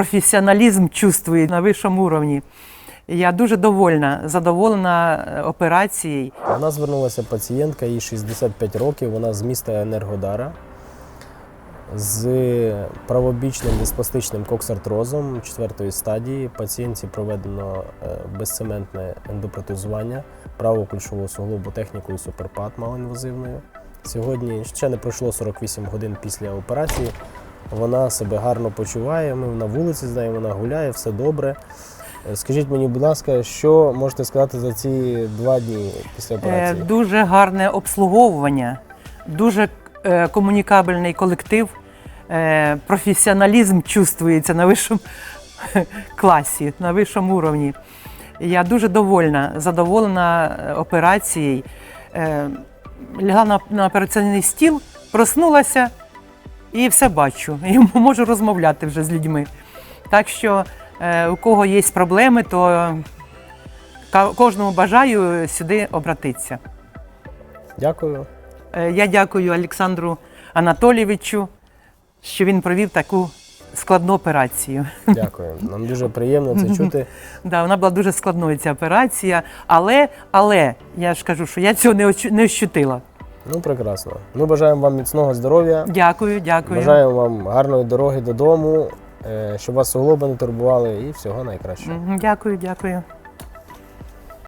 професіоналізм чувствує на вищому уровні. Я дуже довольна, задоволена е, операцією. До нас звернулася пацієнтка, їй 65 років, вона з міста Енергодара з правобічним диспастичним коксартрозом четвертої стадії. Пацієнтці проведено е, безцементне ендопротезування правого кульшового суглобу технікою суперпад малоінвазивною. Сьогодні ще не пройшло 48 годин після операції. Вона себе гарно почуває. Ми на вулиці з нею, вона гуляє, все добре. Е, Скажіть мені, будь ласка, що можете сказати за ці два дні після Е, операції? Дуже гарне обслуговування, дуже е, комунікабельний колектив, професіоналізм чувствується на вищому класі, на вищому уровні. Я дуже довольна, задоволена операцією. Лягла на, на операційний стіл, проснулася і все бачу. І можу розмовляти вже з людьми. Так що, е, у кого є проблеми, то Кожному бажаю сюди обратитися. Дякую. Е, Я дякую Олександру Анатолійовичу, що він провів таку складну операцію. Дякую. Нам дуже приємно це чути. Да, вона була дуже складною ця операція, але, але я ж кажу, що я цього не, ощутила. Ну, прекрасно. Ми бажаємо вам міцного здоров'я, Дякую, дякую. бажаємо вам гарної дороги додому, е, щоб вас суглоби не турбували і всього найкращого. Дякую, дякую.